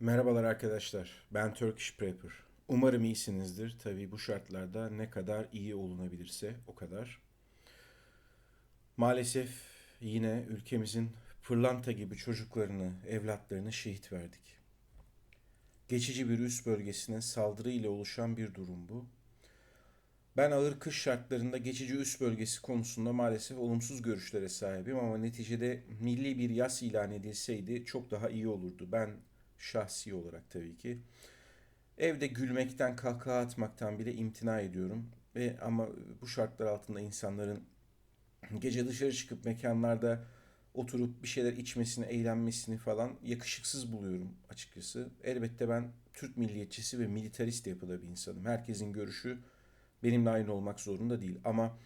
Merhabalar arkadaşlar. Ben Turkish Prepper. Umarım iyisinizdir. Tabii bu şartlarda ne kadar iyi olunabilirse o kadar. Maalesef yine ülkemizin pırlanta gibi çocuklarını, evlatlarını şehit verdik. Geçici bir üst bölgesine saldırı ile oluşan bir durum bu. Ben ağır kış şartlarında geçici üst bölgesi konusunda maalesef olumsuz görüşlere sahibim ama neticede milli bir yas ilan edilseydi çok daha iyi olurdu. Ben şahsi olarak tabii ki evde gülmekten, kahkaha atmaktan bile imtina ediyorum. Ve ama bu şartlar altında insanların gece dışarı çıkıp mekanlarda oturup bir şeyler içmesini, eğlenmesini falan yakışıksız buluyorum açıkçası. Elbette ben Türk milliyetçisi ve militarist yapıda bir insanım. Herkesin görüşü benimle aynı olmak zorunda değil ama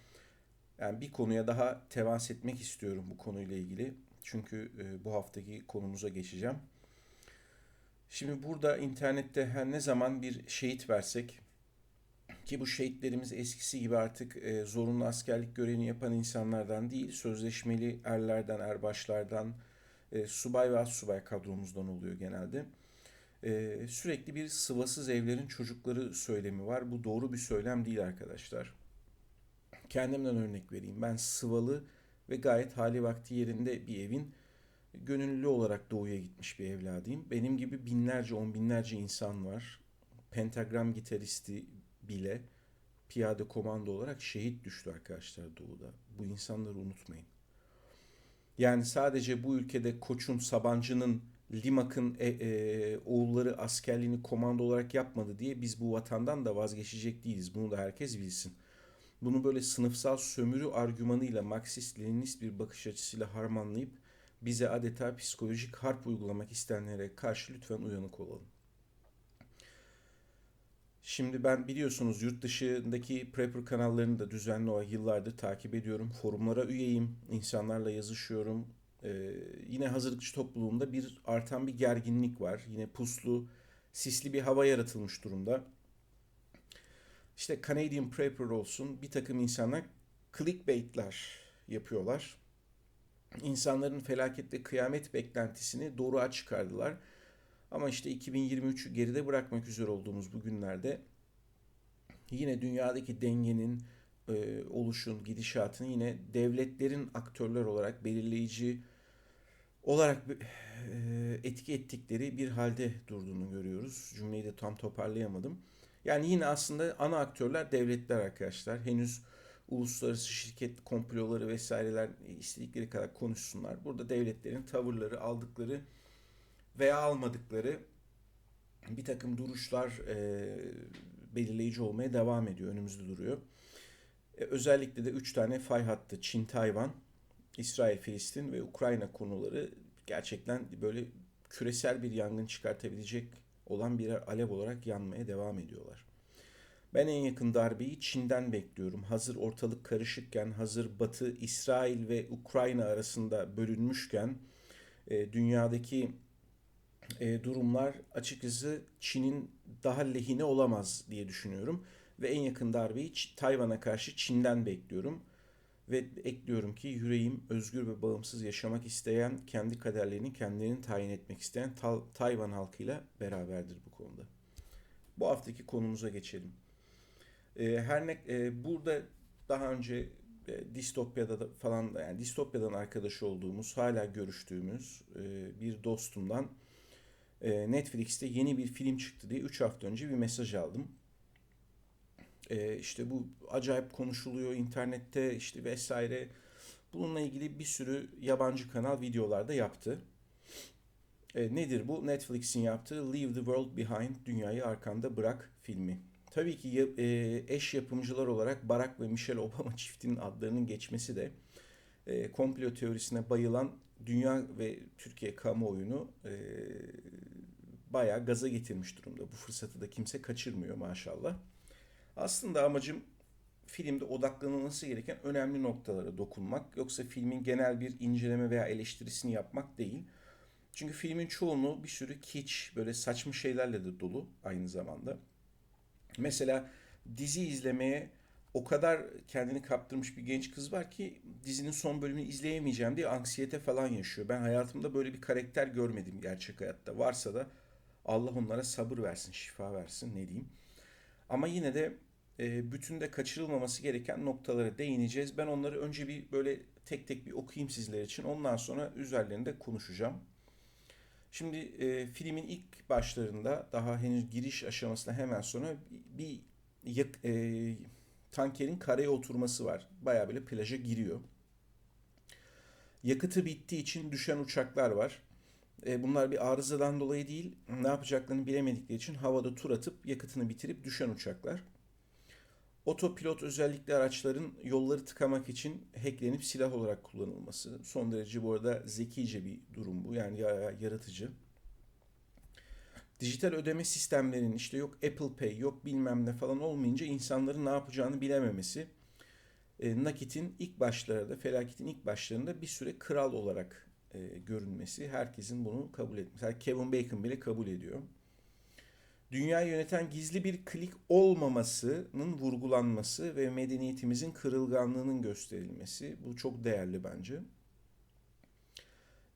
yani bir konuya daha temas etmek istiyorum bu konuyla ilgili. Çünkü e, bu haftaki konumuza geçeceğim. Şimdi burada internette her ne zaman bir şehit versek ki bu şehitlerimiz eskisi gibi artık e, zorunlu askerlik görevini yapan insanlardan değil, sözleşmeli erlerden, erbaşlardan, e, subay ve subay kadromuzdan oluyor genelde. E, sürekli bir sıvasız evlerin çocukları söylemi var. Bu doğru bir söylem değil arkadaşlar. Kendimden örnek vereyim. Ben sıvalı ve gayet hali vakti yerinde bir evin gönüllü olarak doğuya gitmiş bir evladıyım. Benim gibi binlerce, on binlerce insan var. Pentagram gitaristi bile piyade komando olarak şehit düştü arkadaşlar doğuda. Bu insanları unutmayın. Yani sadece bu ülkede Koç'un, Sabancı'nın, Limak'ın e, e, oğulları askerliğini komando olarak yapmadı diye biz bu vatandan da vazgeçecek değiliz. Bunu da herkes bilsin. Bunu böyle sınıfsal sömürü argümanıyla Marksist-Leninist bir bakış açısıyla harmanlayıp bize adeta psikolojik harp uygulamak isteyenlere karşı lütfen uyanık olalım. Şimdi ben biliyorsunuz yurt dışındaki prepper kanallarını da düzenli olarak yıllardır takip ediyorum. Forumlara üyeyim, insanlarla yazışıyorum. Ee, yine hazırlıkçı topluluğunda bir artan bir gerginlik var. Yine puslu, sisli bir hava yaratılmış durumda. İşte Canadian Prepper olsun bir takım insanlar clickbaitler yapıyorlar insanların felaket ve kıyamet beklentisini doğruğa çıkardılar. Ama işte 2023'ü geride bırakmak üzere olduğumuz bu günlerde yine dünyadaki dengenin e, oluşun, gidişatını yine devletlerin aktörler olarak belirleyici olarak e, etki ettikleri bir halde durduğunu görüyoruz. Cümleyi de tam toparlayamadım. Yani yine aslında ana aktörler devletler arkadaşlar. Henüz uluslararası şirket komploları vesaireler istedikleri kadar konuşsunlar. Burada devletlerin tavırları, aldıkları veya almadıkları bir takım duruşlar e, belirleyici olmaya devam ediyor, önümüzde duruyor. E, özellikle de üç tane fay hattı, Çin, Tayvan, İsrail, Filistin ve Ukrayna konuları gerçekten böyle küresel bir yangın çıkartabilecek olan birer alev olarak yanmaya devam ediyorlar. Ben en yakın darbeyi Çin'den bekliyorum. Hazır ortalık karışıkken, hazır Batı, İsrail ve Ukrayna arasında bölünmüşken e, dünyadaki e, durumlar açıkçası Çin'in daha lehine olamaz diye düşünüyorum. Ve en yakın darbeyi Tayvan'a karşı Çin'den bekliyorum. Ve ekliyorum ki yüreğim özgür ve bağımsız yaşamak isteyen, kendi kaderlerini kendilerinin tayin etmek isteyen Tayvan halkıyla beraberdir bu konuda. Bu haftaki konumuza geçelim. E, her ne e, burada daha önce e, distopyada da falan da yani distopyadan arkadaş olduğumuz, hala görüştüğümüz e, bir dostumdan e, Netflix'te yeni bir film çıktı diye 3 hafta önce bir mesaj aldım. E, işte bu acayip konuşuluyor internette işte vesaire. Bununla ilgili bir sürü yabancı kanal videolarda yaptı. E, nedir bu? Netflix'in yaptığı Leave the World Behind, Dünyayı Arkanda Bırak filmi. Tabii ki e, eş yapımcılar olarak Barack ve Michelle Obama çiftinin adlarının geçmesi de e, komplo teorisine bayılan dünya ve Türkiye kamuoyunu e, bayağı gaza getirmiş durumda. Bu fırsatı da kimse kaçırmıyor maşallah. Aslında amacım filmde odaklanılması gereken önemli noktalara dokunmak. Yoksa filmin genel bir inceleme veya eleştirisini yapmak değil. Çünkü filmin çoğunluğu bir sürü kiç, böyle saçma şeylerle de dolu aynı zamanda. Mesela dizi izlemeye o kadar kendini kaptırmış bir genç kız var ki dizinin son bölümünü izleyemeyeceğim diye anksiyete falan yaşıyor. Ben hayatımda böyle bir karakter görmedim gerçek hayatta. Varsa da Allah onlara sabır versin, şifa versin ne diyeyim. Ama yine de e, bütünde kaçırılmaması gereken noktalara değineceğiz. Ben onları önce bir böyle tek tek bir okuyayım sizler için. Ondan sonra üzerlerinde konuşacağım. Şimdi e, filmin ilk başlarında daha henüz giriş aşamasına hemen sonra bir yak- e, tankerin karaya oturması var. Bayağı böyle plaja giriyor. Yakıtı bittiği için düşen uçaklar var. E, bunlar bir arızadan dolayı değil, ne yapacaklarını bilemedikleri için havada tur atıp yakıtını bitirip düşen uçaklar. Otopilot özellikle araçların yolları tıkamak için hacklenip silah olarak kullanılması. Son derece bu arada zekice bir durum bu. Yani ya- yaratıcı. Dijital ödeme sistemlerinin işte yok Apple Pay yok bilmem ne falan olmayınca insanların ne yapacağını bilememesi. E, nakitin ilk başlarda, felaketin ilk başlarında bir süre kral olarak e, görünmesi. Herkesin bunu kabul etmesi. Kevin Bacon bile kabul ediyor. Dünyayı yöneten gizli bir klik olmamasının vurgulanması ve medeniyetimizin kırılganlığının gösterilmesi. Bu çok değerli bence.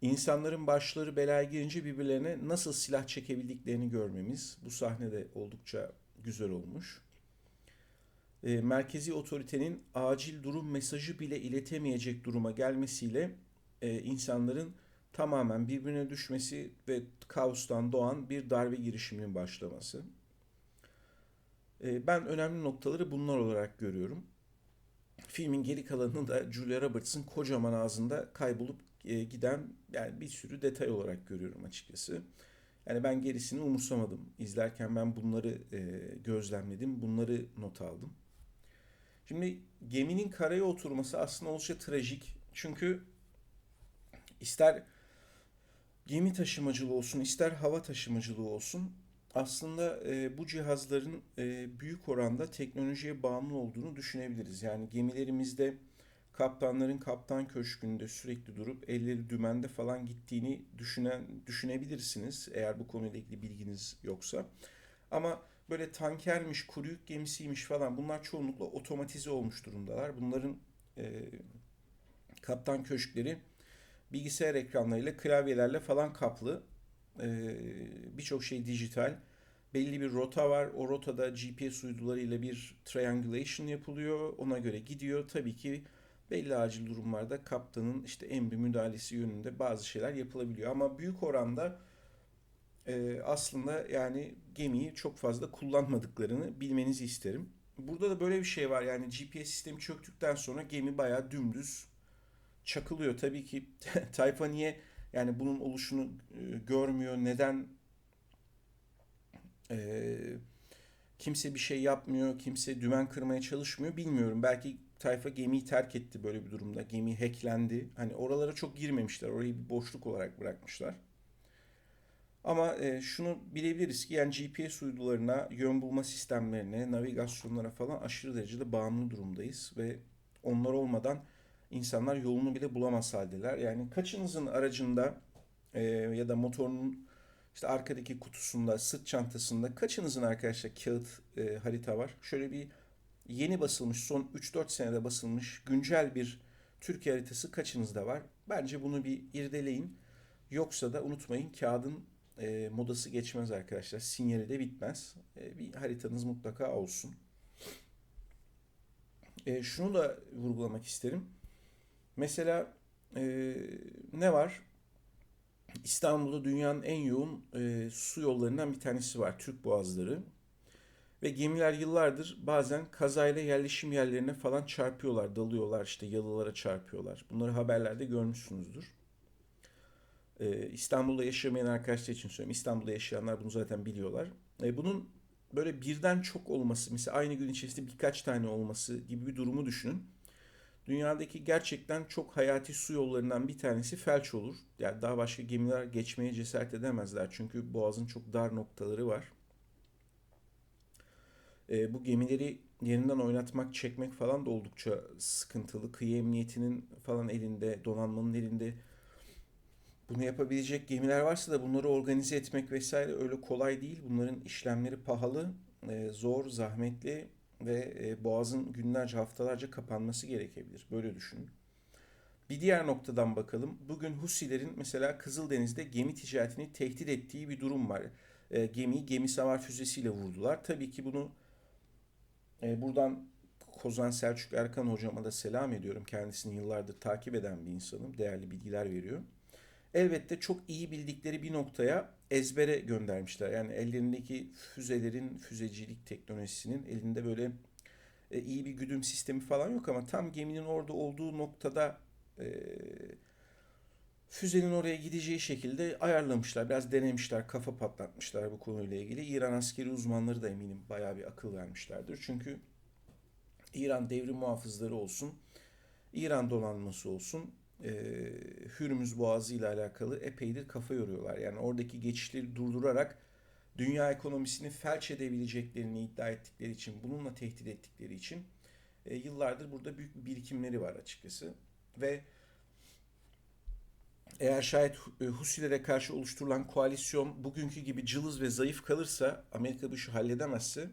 İnsanların başları belaya girince birbirlerine nasıl silah çekebildiklerini görmemiz bu sahnede oldukça güzel olmuş. E, merkezi otoritenin acil durum mesajı bile iletemeyecek duruma gelmesiyle e, insanların tamamen birbirine düşmesi ve kaostan doğan bir darbe girişiminin başlaması. E, ben önemli noktaları bunlar olarak görüyorum. Filmin geri kalanını da Julia Roberts'ın kocaman ağzında kaybolup e, giden yani bir sürü detay olarak görüyorum açıkçası. Yani ben gerisini umursamadım. İzlerken ben bunları e, gözlemledim, bunları not aldım. Şimdi geminin karaya oturması aslında oldukça trajik. Çünkü ister gemi taşımacılığı olsun, ister hava taşımacılığı olsun aslında e, bu cihazların e, büyük oranda teknolojiye bağımlı olduğunu düşünebiliriz. Yani gemilerimizde kaptanların kaptan köşkünde sürekli durup elleri dümende falan gittiğini düşünen düşünebilirsiniz eğer bu konuyla ilgili bilginiz yoksa. Ama böyle tankermiş, kuru yük gemisiymiş falan bunlar çoğunlukla otomatize olmuş durumdalar. Bunların e, kaptan köşkleri bilgisayar ekranlarıyla, klavyelerle falan kaplı. Ee, Birçok şey dijital. Belli bir rota var. O rotada GPS uydularıyla bir triangulation yapılıyor. Ona göre gidiyor. Tabii ki belli acil durumlarda kaptanın işte emri müdahalesi yönünde bazı şeyler yapılabiliyor. Ama büyük oranda e, aslında yani gemiyi çok fazla kullanmadıklarını bilmenizi isterim. Burada da böyle bir şey var. Yani GPS sistemi çöktükten sonra gemi bayağı dümdüz çakılıyor. Tabii ki tayfa niye yani bunun oluşunu e, görmüyor? Neden e, kimse bir şey yapmıyor? Kimse dümen kırmaya çalışmıyor bilmiyorum. Belki tayfa gemiyi terk etti böyle bir durumda. Gemi hacklendi. Hani oralara çok girmemişler. Orayı bir boşluk olarak bırakmışlar. Ama e, şunu bilebiliriz ki yani GPS uydularına, yön bulma sistemlerine, navigasyonlara falan aşırı derecede bağımlı durumdayız ve onlar olmadan insanlar yolunu bile bulamaz haldeler. Yani kaçınızın aracında e, ya da motorunun işte arkadaki kutusunda, sırt çantasında kaçınızın arkadaşlar kağıt e, harita var? Şöyle bir yeni basılmış, son 3-4 senede basılmış güncel bir Türkiye haritası kaçınızda var? Bence bunu bir irdeleyin. Yoksa da unutmayın kağıdın e, modası geçmez arkadaşlar. Sinyali de bitmez. E, bir haritanız mutlaka olsun. E, şunu da vurgulamak isterim. Mesela e, ne var? İstanbul'da dünyanın en yoğun e, su yollarından bir tanesi var. Türk Boğazları. Ve gemiler yıllardır bazen kazayla yerleşim yerlerine falan çarpıyorlar, dalıyorlar, işte yalılara çarpıyorlar. Bunları haberlerde görmüşsünüzdür. E, İstanbul'da yaşamayan arkadaşlar için söyleyeyim. İstanbul'da yaşayanlar bunu zaten biliyorlar. E, bunun böyle birden çok olması, mesela aynı gün içerisinde birkaç tane olması gibi bir durumu düşünün. Dünyadaki gerçekten çok hayati su yollarından bir tanesi felç olur. Yani daha başka gemiler geçmeye cesaret edemezler. Çünkü boğazın çok dar noktaları var. E, bu gemileri yerinden oynatmak, çekmek falan da oldukça sıkıntılı. Kıyı emniyetinin falan elinde, donanmanın elinde bunu yapabilecek gemiler varsa da bunları organize etmek vesaire öyle kolay değil. Bunların işlemleri pahalı, e, zor, zahmetli ve e, boğazın günlerce, haftalarca kapanması gerekebilir. Böyle düşünün. Bir diğer noktadan bakalım. Bugün Husilerin mesela Kızıldeniz'de gemi ticaretini tehdit ettiği bir durum var. e, gemiyi gemi savar füzesiyle vurdular. Tabii ki bunu e, buradan Kozan Selçuk Erkan hocama da selam ediyorum. Kendisini yıllardır takip eden bir insanım. Değerli bilgiler veriyor. Elbette çok iyi bildikleri bir noktaya ezbere göndermişler. Yani ellerindeki füzelerin, füzecilik teknolojisinin elinde böyle e, iyi bir güdüm sistemi falan yok ama tam geminin orada olduğu noktada e, füzenin oraya gideceği şekilde ayarlamışlar. Biraz denemişler, kafa patlatmışlar bu konuyla ilgili. İran askeri uzmanları da eminim bayağı bir akıl vermişlerdir. Çünkü İran devrim muhafızları olsun, İran donanması olsun, e, Hürmüz Boğazı ile alakalı epeydir kafa yoruyorlar. Yani oradaki geçişleri durdurarak dünya ekonomisini felç edebileceklerini iddia ettikleri için, bununla tehdit ettikleri için e, yıllardır burada büyük bir birikimleri var açıkçası. Ve eğer şayet Husilere karşı oluşturulan koalisyon bugünkü gibi cılız ve zayıf kalırsa, Amerika bu işi halledemezse,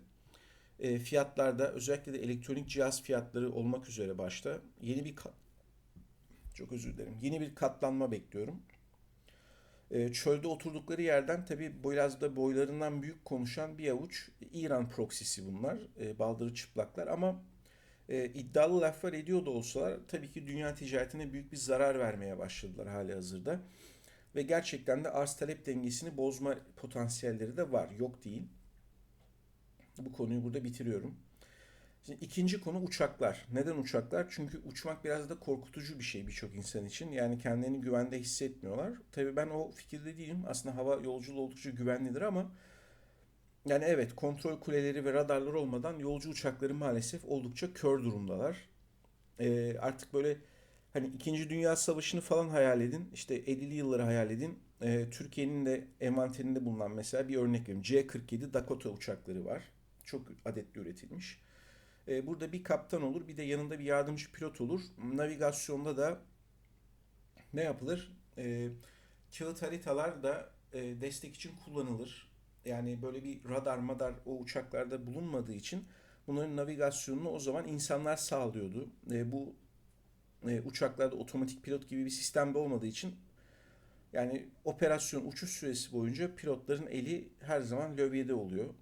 e, fiyatlarda özellikle de elektronik cihaz fiyatları olmak üzere başta yeni bir çok özür dilerim. Yeni bir katlanma bekliyorum. E, çölde oturdukları yerden tabi biraz da boylarından büyük konuşan bir avuç İran proksisi bunlar. E, baldırı çıplaklar ama e, iddialı laflar ediyor da olsalar tabii ki dünya ticaretine büyük bir zarar vermeye başladılar hali hazırda. Ve gerçekten de arz talep dengesini bozma potansiyelleri de var. Yok değil. Bu konuyu burada bitiriyorum. Şimdi ikinci konu uçaklar. Neden uçaklar? Çünkü uçmak biraz da korkutucu bir şey birçok insan için. Yani kendilerini güvende hissetmiyorlar. Tabii ben o fikirde değilim. Aslında hava yolculuğu oldukça güvenlidir ama yani evet kontrol kuleleri ve radarlar olmadan yolcu uçakları maalesef oldukça kör durumdalar. Ee, artık böyle hani 2. Dünya Savaşı'nı falan hayal edin. İşte 50'li yılları hayal edin. Ee, Türkiye'nin de envanterinde bulunan mesela bir örnek vereyim. C-47 Dakota uçakları var. Çok adetli üretilmiş. Ee, burada bir kaptan olur bir de yanında bir yardımcı pilot olur. Navigasyonda da ne yapılır? Ee, kağıt haritalar da e, destek için kullanılır. Yani böyle bir radar madar o uçaklarda bulunmadığı için bunların navigasyonunu o zaman insanlar sağlıyordu. E, bu e, uçaklarda otomatik pilot gibi bir sistemde olmadığı için yani operasyon uçuş süresi boyunca pilotların eli her zaman lövyede oluyor.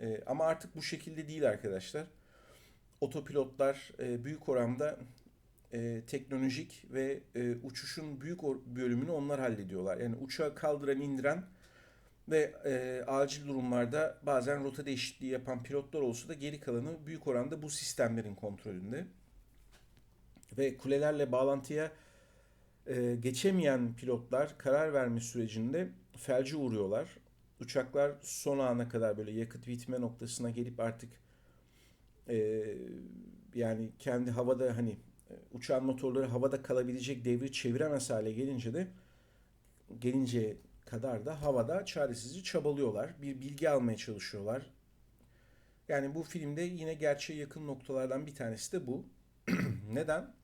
E, ama artık bu şekilde değil arkadaşlar. Otopilotlar e, büyük oranda e, teknolojik ve e, uçuşun büyük bölümünü onlar hallediyorlar. Yani uçağı kaldıran indiren ve e, acil durumlarda bazen rota değişikliği yapan pilotlar olsa da geri kalanı büyük oranda bu sistemlerin kontrolünde. Ve kulelerle bağlantıya e, geçemeyen pilotlar karar verme sürecinde felce uğruyorlar. Uçaklar son ana kadar böyle yakıt bitme noktasına gelip artık e, yani kendi havada hani uçağın motorları havada kalabilecek devri çeviremez hale gelince de gelince kadar da havada çaresizce çabalıyorlar. Bir bilgi almaya çalışıyorlar. Yani bu filmde yine gerçeğe yakın noktalardan bir tanesi de bu. Neden?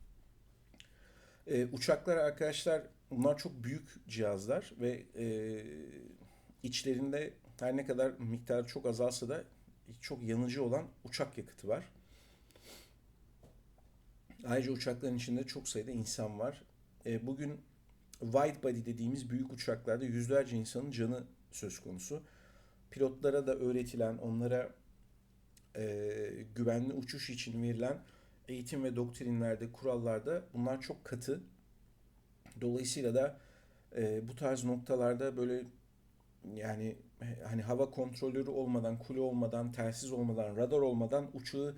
Ee, uçaklar arkadaşlar bunlar çok büyük cihazlar ve e, içlerinde her ne kadar miktarı çok azalsa da çok yanıcı olan uçak yakıtı var. Ayrıca uçakların içinde çok sayıda insan var. E, bugün wide body dediğimiz büyük uçaklarda yüzlerce insanın canı söz konusu. Pilotlara da öğretilen, onlara e, güvenli uçuş için verilen eğitim ve doktrinlerde, kurallarda bunlar çok katı. Dolayısıyla da e, bu tarz noktalarda böyle yani hani hava kontrolörü olmadan, kule olmadan, telsiz olmadan, radar olmadan uçağı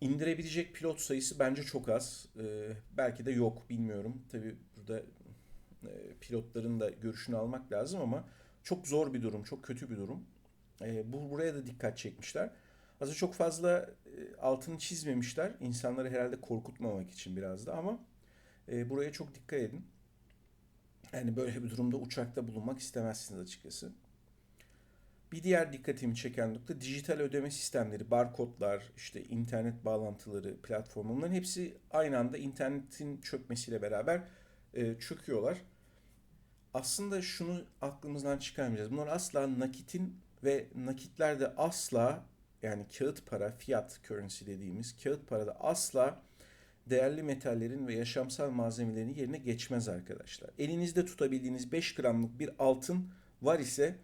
indirebilecek pilot sayısı bence çok az. Ee, belki de yok bilmiyorum. Tabi burada e, pilotların da görüşünü almak lazım ama çok zor bir durum, çok kötü bir durum. E, bu buraya da dikkat çekmişler. Aslında çok fazla e, altını çizmemişler. İnsanları herhalde korkutmamak için biraz da ama e, buraya çok dikkat edin. Yani böyle bir durumda uçakta bulunmak istemezsiniz açıkçası. Bir diğer dikkatimi çeken nokta dijital ödeme sistemleri, barkodlar, işte internet bağlantıları, platform bunların hepsi aynı anda internetin çökmesiyle beraber e, çöküyorlar. Aslında şunu aklımızdan çıkarmayacağız. Bunlar asla nakitin ve nakitlerde asla yani kağıt para, fiyat currency dediğimiz kağıt parada asla değerli metallerin ve yaşamsal malzemelerin yerine geçmez arkadaşlar. Elinizde tutabildiğiniz 5 gramlık bir altın var ise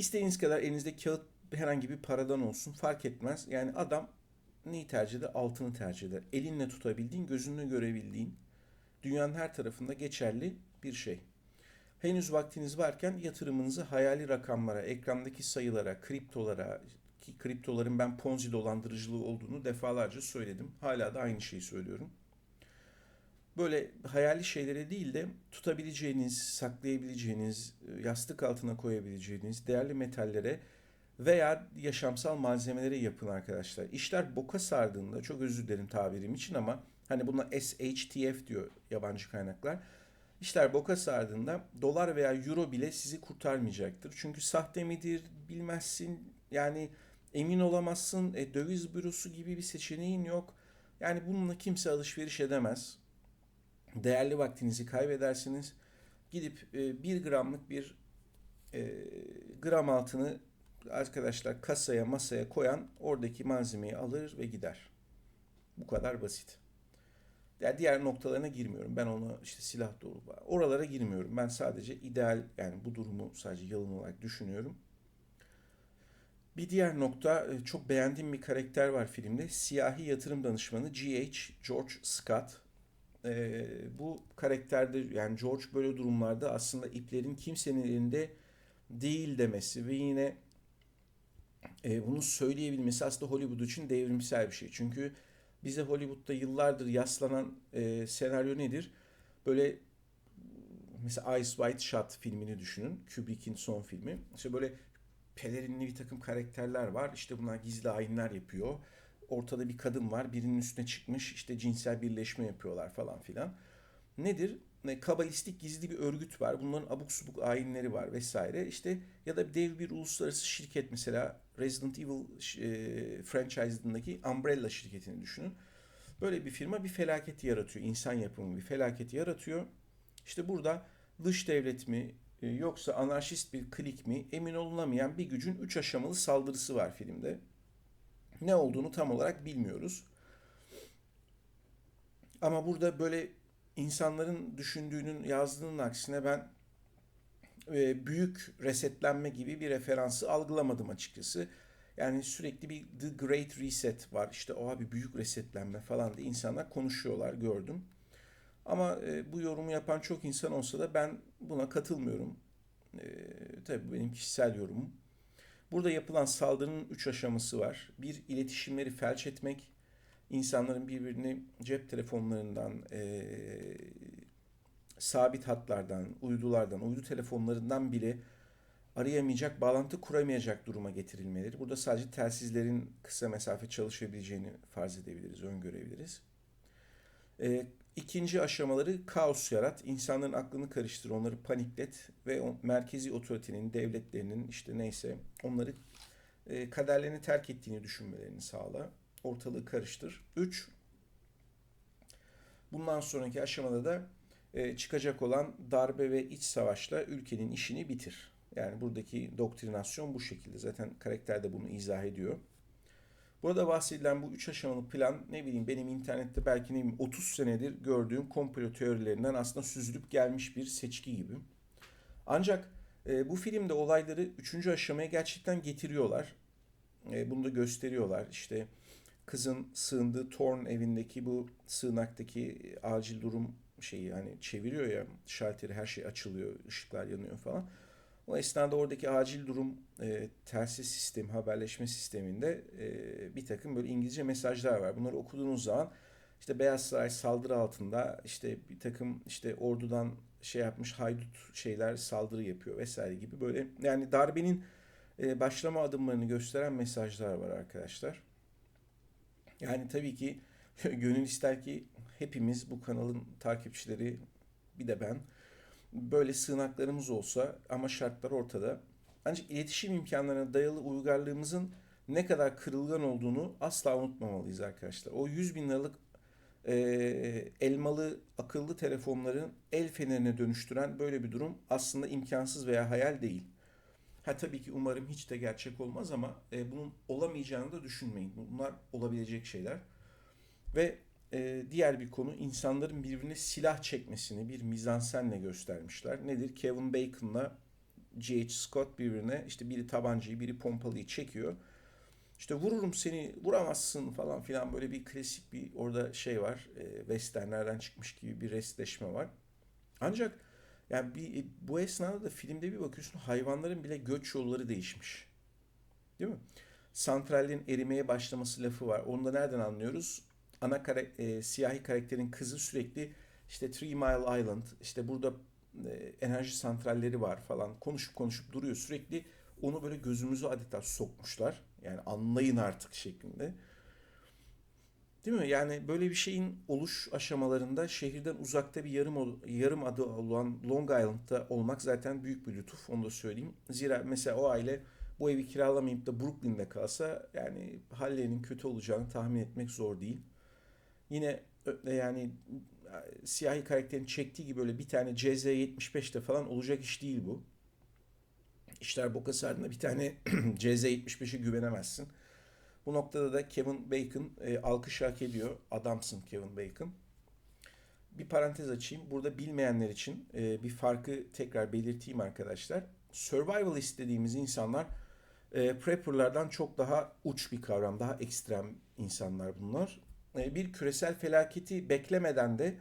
İstediğiniz kadar elinizde kağıt herhangi bir paradan olsun fark etmez. Yani adam neyi tercih eder? Altını tercih eder. Elinle tutabildiğin, gözünle görebildiğin dünyanın her tarafında geçerli bir şey. Henüz vaktiniz varken yatırımınızı hayali rakamlara, ekrandaki sayılara, kriptolara ki kriptoların ben Ponzi dolandırıcılığı olduğunu defalarca söyledim. Hala da aynı şeyi söylüyorum. Böyle hayali şeylere değil de tutabileceğiniz, saklayabileceğiniz, yastık altına koyabileceğiniz değerli metallere veya yaşamsal malzemelere yapın arkadaşlar. İşler boka sardığında çok özür dilerim tabirim için ama hani buna SHTF diyor yabancı kaynaklar. İşler boka sardığında dolar veya euro bile sizi kurtarmayacaktır. Çünkü sahte midir bilmezsin. Yani emin olamazsın. E, döviz bürosu gibi bir seçeneğin yok. Yani bununla kimse alışveriş edemez. Değerli vaktinizi kaybedersiniz. Gidip e, bir gramlık bir e, gram altını arkadaşlar kasaya masaya koyan oradaki malzemeyi alır ve gider. Bu kadar basit. Yani diğer noktalarına girmiyorum. Ben ona işte silah dolu oralara girmiyorum. Ben sadece ideal yani bu durumu sadece yalın olarak düşünüyorum. Bir diğer nokta e, çok beğendiğim bir karakter var filmde. Siyahi yatırım danışmanı G.H. George Scott. Ee, bu karakterde yani George böyle durumlarda aslında iplerin kimsenin elinde değil demesi ve yine e, bunu söyleyebilmesi aslında Hollywood için devrimsel bir şey. Çünkü bize Hollywood'da yıllardır yaslanan e, senaryo nedir? Böyle mesela Ice White Shot filmini düşünün. Kubrick'in son filmi. İşte böyle pelerinli bir takım karakterler var. İşte bunlar gizli ayinler yapıyor. Ortada bir kadın var. Birinin üstüne çıkmış. işte cinsel birleşme yapıyorlar falan filan. Nedir? Ne, kabalistik gizli bir örgüt var. Bunların abuk subuk ayinleri var vesaire. İşte ya da dev bir uluslararası şirket mesela Resident Evil e, franchise'ındaki Umbrella şirketini düşünün. Böyle bir firma bir felaket yaratıyor. İnsan yapımı bir felaket yaratıyor. İşte burada dış devlet mi e, yoksa anarşist bir klik mi emin olunamayan bir gücün üç aşamalı saldırısı var filmde. Ne olduğunu tam olarak bilmiyoruz. Ama burada böyle insanların düşündüğünün yazdığının aksine ben e, büyük resetlenme gibi bir referansı algılamadım açıkçası. Yani sürekli bir The Great Reset var. İşte o abi büyük resetlenme falan diye insanlar konuşuyorlar gördüm. Ama e, bu yorumu yapan çok insan olsa da ben buna katılmıyorum. E, tabii benim kişisel yorumum. Burada yapılan saldırının üç aşaması var. Bir, iletişimleri felç etmek. İnsanların birbirini cep telefonlarından, e, sabit hatlardan, uydulardan, uydu telefonlarından bile arayamayacak, bağlantı kuramayacak duruma getirilmeleri. Burada sadece telsizlerin kısa mesafe çalışabileceğini farz edebiliriz, öngörebiliriz. E, ikinci aşamaları kaos yarat, insanların aklını karıştır, onları paniklet ve o, merkezi otoritenin, devletlerinin işte neyse onları e, kaderlerini terk ettiğini düşünmelerini sağla. Ortalığı karıştır. Üç, bundan sonraki aşamada da e, çıkacak olan darbe ve iç savaşla ülkenin işini bitir. Yani buradaki doktrinasyon bu şekilde. Zaten karakter de bunu izah ediyor. Burada bahsedilen bu üç aşamalı plan ne bileyim benim internette belki ne bileyim 30 senedir gördüğüm komplo teorilerinden aslında süzülüp gelmiş bir seçki gibi. Ancak e, bu filmde olayları üçüncü aşamaya gerçekten getiriyorlar. E, bunu da gösteriyorlar. İşte kızın sığındığı Torn evindeki bu sığınaktaki acil durum şeyi hani çeviriyor ya şalteri her şey açılıyor, ışıklar yanıyor falan. O esnada oradaki acil durum e, telsiz sistemi, haberleşme sisteminde e, bir takım böyle İngilizce mesajlar var. Bunları okuduğunuz zaman işte Beyaz Saray saldırı altında işte bir takım işte ordudan şey yapmış haydut şeyler saldırı yapıyor vesaire gibi böyle yani darbenin e, başlama adımlarını gösteren mesajlar var arkadaşlar. Yani tabii ki gönül ister ki hepimiz bu kanalın takipçileri bir de ben böyle sığınaklarımız olsa ama şartlar ortada. Ancak iletişim imkanlarına dayalı uygarlığımızın ne kadar kırılgan olduğunu asla unutmamalıyız arkadaşlar. O 100 bin liralık e, elmalı akıllı telefonların el fenerine dönüştüren böyle bir durum aslında imkansız veya hayal değil. Ha tabii ki umarım hiç de gerçek olmaz ama e, bunun olamayacağını da düşünmeyin. Bunlar olabilecek şeyler. Ve e, diğer bir konu insanların birbirine silah çekmesini bir mizansenle göstermişler. Nedir? Kevin Bacon'la G.H. Scott birbirine işte biri tabancayı biri pompalıyı çekiyor. İşte vururum seni vuramazsın falan filan böyle bir klasik bir orada şey var. E, westernlerden çıkmış gibi bir restleşme var. Ancak yani bir, bu esnada da filmde bir bakıyorsun hayvanların bile göç yolları değişmiş. Değil mi? Santrallerin erimeye başlaması lafı var. Onu da nereden anlıyoruz? Ana kare, e, siyahi karakterin kızı sürekli işte Three Mile Island, işte burada e, enerji santralleri var falan konuşup konuşup duruyor. Sürekli onu böyle gözümüzü adeta sokmuşlar. Yani anlayın artık şeklinde. Değil mi? Yani böyle bir şeyin oluş aşamalarında şehirden uzakta bir yarım yarım adı olan Long Island'da olmak zaten büyük bir lütuf. Onu da söyleyeyim. Zira mesela o aile bu evi kiralamayıp da Brooklyn'de kalsa yani hallerinin kötü olacağını tahmin etmek zor değil. Yine yani siyahi karakterin çektiği gibi böyle bir tane CZ75'te falan olacak iş değil bu. İşler boka sardığında bir tane CZ75'e güvenemezsin. Bu noktada da Kevin Bacon e, alkış hak ediyor. Adamsın Kevin Bacon. Bir parantez açayım. Burada bilmeyenler için e, bir farkı tekrar belirteyim arkadaşlar. Survivalist dediğimiz insanlar e, prepperlardan çok daha uç bir kavram, daha ekstrem insanlar bunlar. E, bir küresel felaketi beklemeden de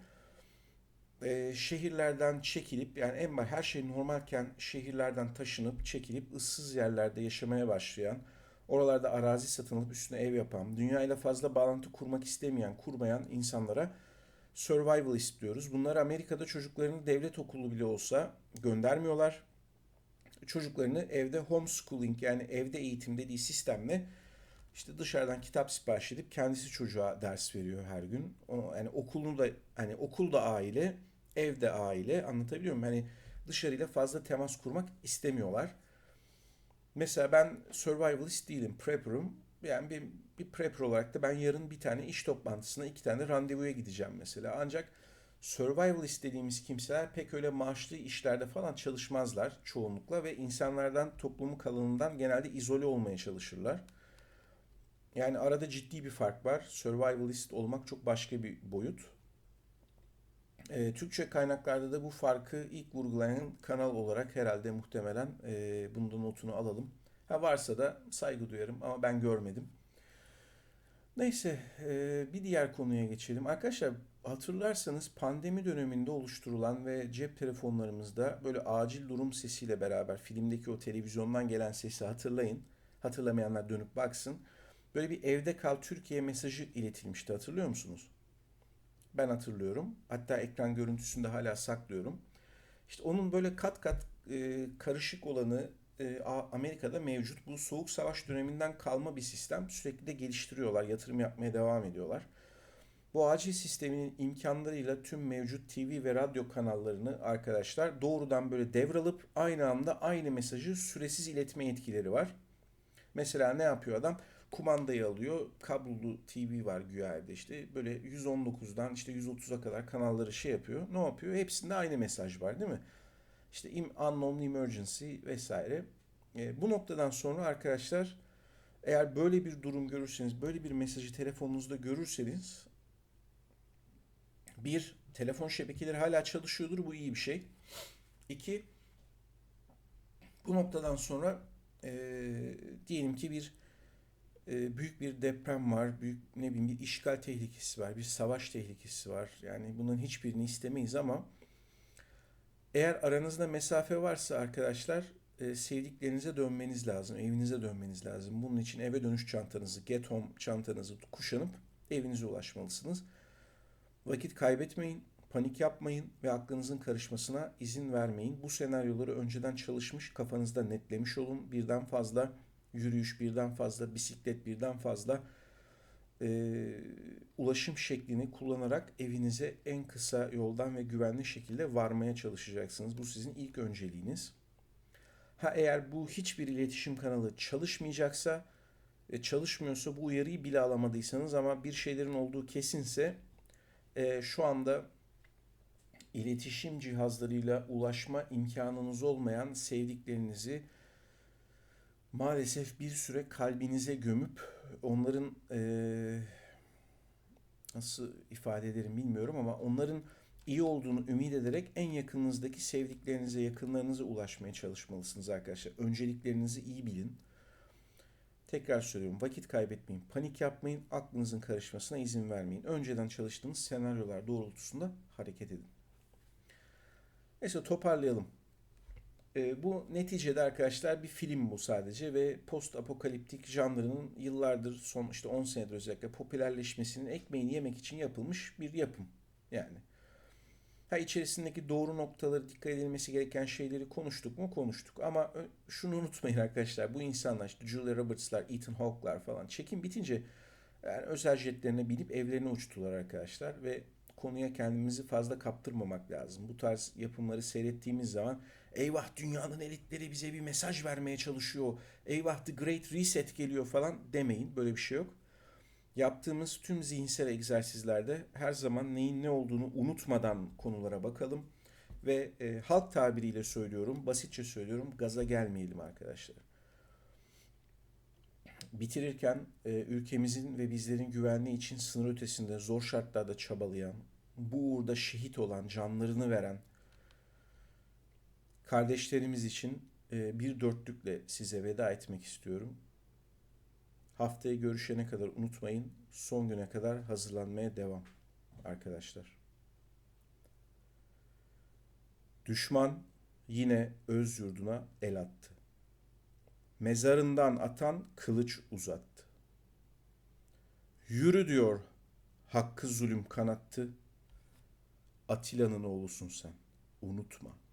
e, şehirlerden çekilip yani en her şey normalken şehirlerden taşınıp çekilip ıssız yerlerde yaşamaya başlayan, oralarda arazi satın alıp üstüne ev yapan, dünyayla fazla bağlantı kurmak istemeyen, kurmayan insanlara survivalist diyoruz. Bunlar Amerika'da çocuklarını devlet okulu bile olsa göndermiyorlar. Çocuklarını evde homeschooling yani evde eğitim dediği sistemle işte dışarıdan kitap sipariş edip kendisi çocuğa ders veriyor her gün. O, yani okulunu da hani okul da aile, evde aile anlatabiliyor muyum? Hani dışarıyla fazla temas kurmak istemiyorlar. Mesela ben survivalist değilim, prepper'ım. Yani bir, bir prepper olarak da ben yarın bir tane iş toplantısına iki tane randevuya gideceğim mesela. Ancak survivalist dediğimiz kimseler pek öyle maaşlı işlerde falan çalışmazlar çoğunlukla ve insanlardan, toplumu kalanından genelde izole olmaya çalışırlar. Yani arada ciddi bir fark var. Survivalist olmak çok başka bir boyut. E, Türkçe kaynaklarda da bu farkı ilk vurgulayan kanal olarak herhalde muhtemelen e, bunda notunu alalım. Ha varsa da saygı duyarım ama ben görmedim. Neyse e, bir diğer konuya geçelim. Arkadaşlar hatırlarsanız pandemi döneminde oluşturulan ve cep telefonlarımızda böyle acil durum sesiyle beraber filmdeki o televizyondan gelen sesi hatırlayın. Hatırlamayanlar dönüp baksın. Böyle bir evde kal Türkiye mesajı iletilmişti hatırlıyor musunuz? Ben hatırlıyorum. Hatta ekran görüntüsünde hala saklıyorum. İşte onun böyle kat kat e, karışık olanı e, Amerika'da mevcut. Bu soğuk savaş döneminden kalma bir sistem. Sürekli de geliştiriyorlar, yatırım yapmaya devam ediyorlar. Bu acil sisteminin imkanlarıyla tüm mevcut TV ve radyo kanallarını arkadaşlar doğrudan böyle devralıp aynı anda aynı mesajı süresiz iletme yetkileri var. Mesela ne yapıyor adam? Kumandayı alıyor. Kablolu TV var güya evde işte. Böyle 119'dan işte 130'a kadar kanalları şey yapıyor. Ne yapıyor? Hepsinde aynı mesaj var değil mi? İşte unknown emergency vesaire. E, bu noktadan sonra arkadaşlar eğer böyle bir durum görürseniz, böyle bir mesajı telefonunuzda görürseniz bir, telefon şebekeleri hala çalışıyordur. Bu iyi bir şey. İki, bu noktadan sonra e, diyelim ki bir büyük bir deprem var, büyük ne bileyim bir işgal tehlikesi var, bir savaş tehlikesi var. Yani bunun hiçbirini istemeyiz ama eğer aranızda mesafe varsa arkadaşlar e, sevdiklerinize dönmeniz lazım, evinize dönmeniz lazım. Bunun için eve dönüş çantanızı, get home çantanızı kuşanıp evinize ulaşmalısınız. Vakit kaybetmeyin, panik yapmayın ve aklınızın karışmasına izin vermeyin. Bu senaryoları önceden çalışmış, kafanızda netlemiş olun. Birden fazla yürüyüş birden fazla, bisiklet birden fazla e, ulaşım şeklini kullanarak evinize en kısa yoldan ve güvenli şekilde varmaya çalışacaksınız. Bu sizin ilk önceliğiniz. Ha eğer bu hiçbir iletişim kanalı çalışmayacaksa ve çalışmıyorsa bu uyarıyı bile alamadıysanız ama bir şeylerin olduğu kesinse e, şu anda iletişim cihazlarıyla ulaşma imkanınız olmayan sevdiklerinizi maalesef bir süre kalbinize gömüp onların e, nasıl ifade ederim bilmiyorum ama onların iyi olduğunu ümit ederek en yakınınızdaki sevdiklerinize, yakınlarınıza ulaşmaya çalışmalısınız arkadaşlar. Önceliklerinizi iyi bilin. Tekrar söylüyorum vakit kaybetmeyin, panik yapmayın, aklınızın karışmasına izin vermeyin. Önceden çalıştığınız senaryolar doğrultusunda hareket edin. Neyse toparlayalım. E, bu neticede arkadaşlar bir film bu sadece ve post apokaliptik janrının yıllardır son işte 10 senedir özellikle popülerleşmesinin ekmeğini yemek için yapılmış bir yapım. Yani ha içerisindeki doğru noktaları dikkat edilmesi gereken şeyleri konuştuk mu konuştuk ama şunu unutmayın arkadaşlar bu insanlar işte Julia Roberts'lar, Ethan Hawke'lar falan çekim bitince yani özel jetlerine binip evlerine uçtular arkadaşlar ve konuya kendimizi fazla kaptırmamak lazım. Bu tarz yapımları seyrettiğimiz zaman eyvah dünyanın elitleri bize bir mesaj vermeye çalışıyor. Eyvah the great reset geliyor falan demeyin. Böyle bir şey yok. Yaptığımız tüm zihinsel egzersizlerde her zaman neyin ne olduğunu unutmadan konulara bakalım. Ve e, halk tabiriyle söylüyorum, basitçe söylüyorum, gaza gelmeyelim arkadaşlar. Bitirirken e, ülkemizin ve bizlerin güvenliği için sınır ötesinde zor şartlarda çabalayan, bu uğurda şehit olan, canlarını veren kardeşlerimiz için e, bir dörtlükle size veda etmek istiyorum. Haftaya görüşene kadar unutmayın, son güne kadar hazırlanmaya devam arkadaşlar. Düşman yine öz yurduna el attı. Mezarından atan kılıç uzattı. Yürü diyor, hakkı zulüm kanattı. Atilla'nın oğlusun sen, unutma.''